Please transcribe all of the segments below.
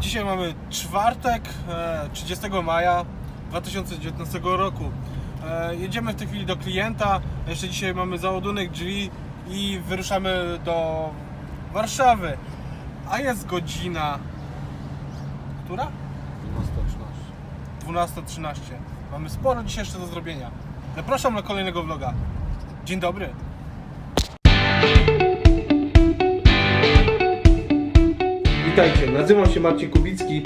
Dzisiaj mamy czwartek, e, 30 maja 2019 roku. E, Jedziemy w tej chwili do klienta. Jeszcze dzisiaj mamy załadunek drzwi i wyruszamy do Warszawy. A jest godzina. Która? 12.13. Mamy sporo dzisiaj jeszcze do zrobienia. Zapraszam na kolejnego vloga. Dzień dobry. Witajcie, nazywam się Marcin Kubicki.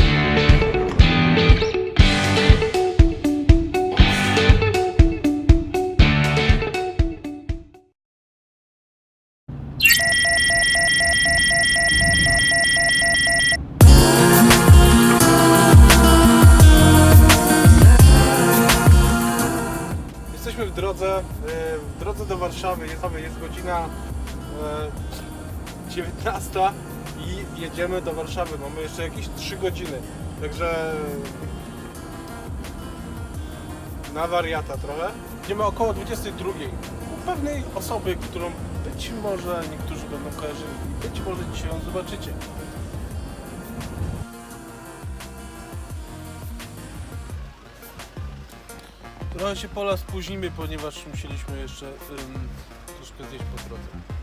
Jesteśmy w drodze, e, w drodze do Warszawy. Jest, jest godzina e, 19 i jedziemy do Warszawy. Mamy jeszcze jakieś 3 godziny. Także na wariata trochę. Idziemy około 22. U pewnej osoby, którą być może niektórzy będą kojarzyli. Być może dzisiaj ją zobaczycie. Trochę się pola spóźnimy, ponieważ musieliśmy jeszcze ym, troszkę zjeść po drodze.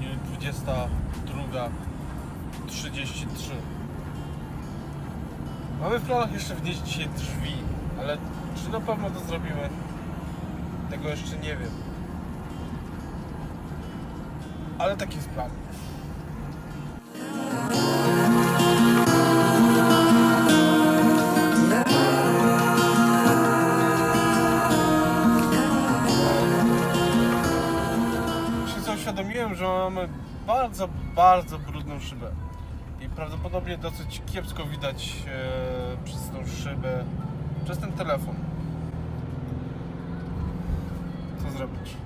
22.33. Mamy w planach jeszcze wnieść dzisiaj drzwi, ale czy na pewno to zrobimy? Tego jeszcze nie wiem. Ale taki jest plan. Uświadomiłem, że mamy bardzo, bardzo brudną szybę. I prawdopodobnie dosyć kiepsko widać e, przez tą szybę, przez ten telefon. Co zrobić?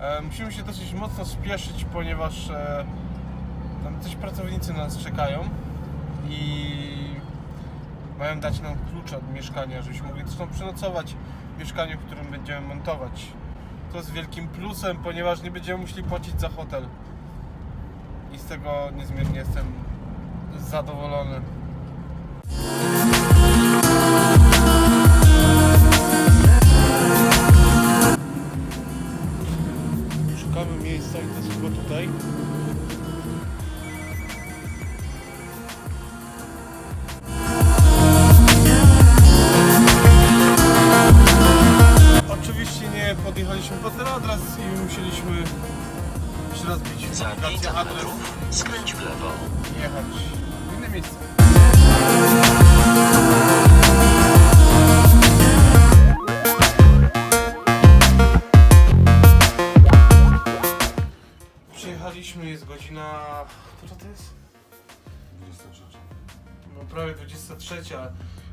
E, musimy się dosyć mocno spieszyć, ponieważ e, tam coś pracownicy na nas czekają i mają dać nam klucze od mieszkania, żebyśmy mogli zresztą przenocować w mieszkaniu, w którym będziemy montować. To jest wielkim plusem, ponieważ nie będziemy musieli płacić za hotel. I z tego niezmiernie jestem zadowolony. Za aplikację 500 adres metrów skręć w lewo. i jechać w inne miejsce. Przyjechaliśmy, jest godzina... Która to jest? 23. No prawie 23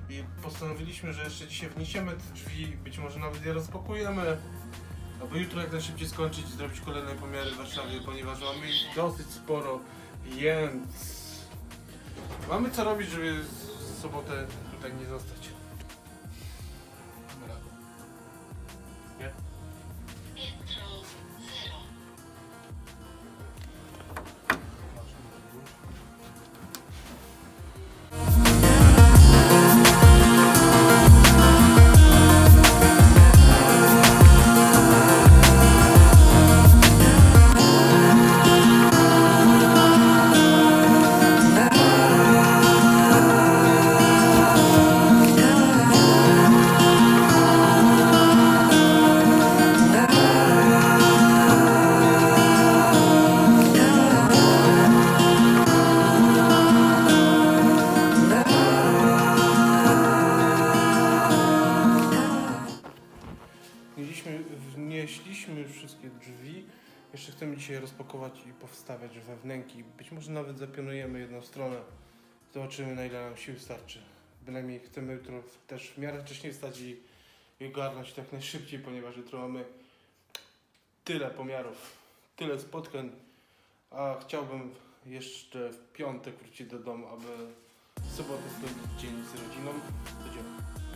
i postanowiliśmy, że jeszcze dzisiaj wniesiemy te drzwi, być może nawet je rozpakujemy, aby jutro jak najszybciej skończyć i zrobić kolejne pomiary w Warszawie, ponieważ mamy ich dosyć sporo, więc mamy co robić, żeby w sobotę tutaj nie zostać. Nie? Rozpakować i powstawiać we wnęki. Być może nawet zapionujemy jedną stronę. Zobaczymy na ile nam sił starczy. Bynajmniej chcemy jutro też w miarę wcześniej wstać i, i ogarnąć tak najszybciej, ponieważ jutro mamy tyle pomiarów, tyle spotkań, a chciałbym jeszcze w piątek wrócić do domu, aby w sobotę spędzić dzień z rodziną. Idziemy. Pół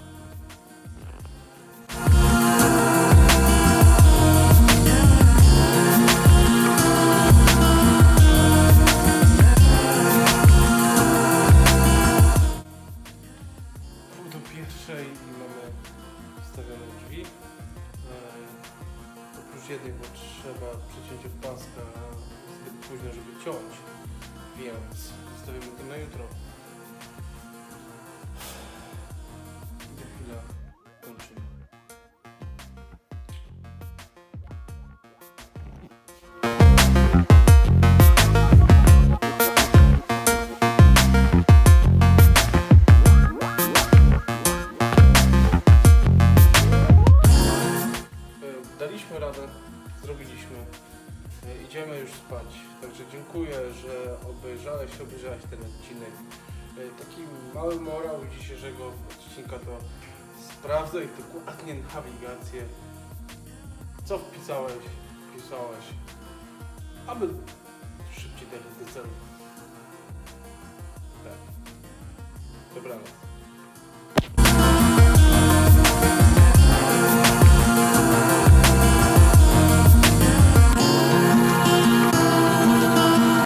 oprócz jednej, bo trzeba przecięcie paska zbyt późno, żeby ciąć, więc zostawimy to na jutro. Zrobiliśmy. E, Idziemy już spać. Także dziękuję, że obejrzałeś, obejrzałeś ten odcinek. E, Taki mały morał dzisiejszego odcinka to sprawdzaj dokładnie nawigację. Co wpisałeś, wpisałeś, aby szybciej dojść do celu. Tak. Dobranoc.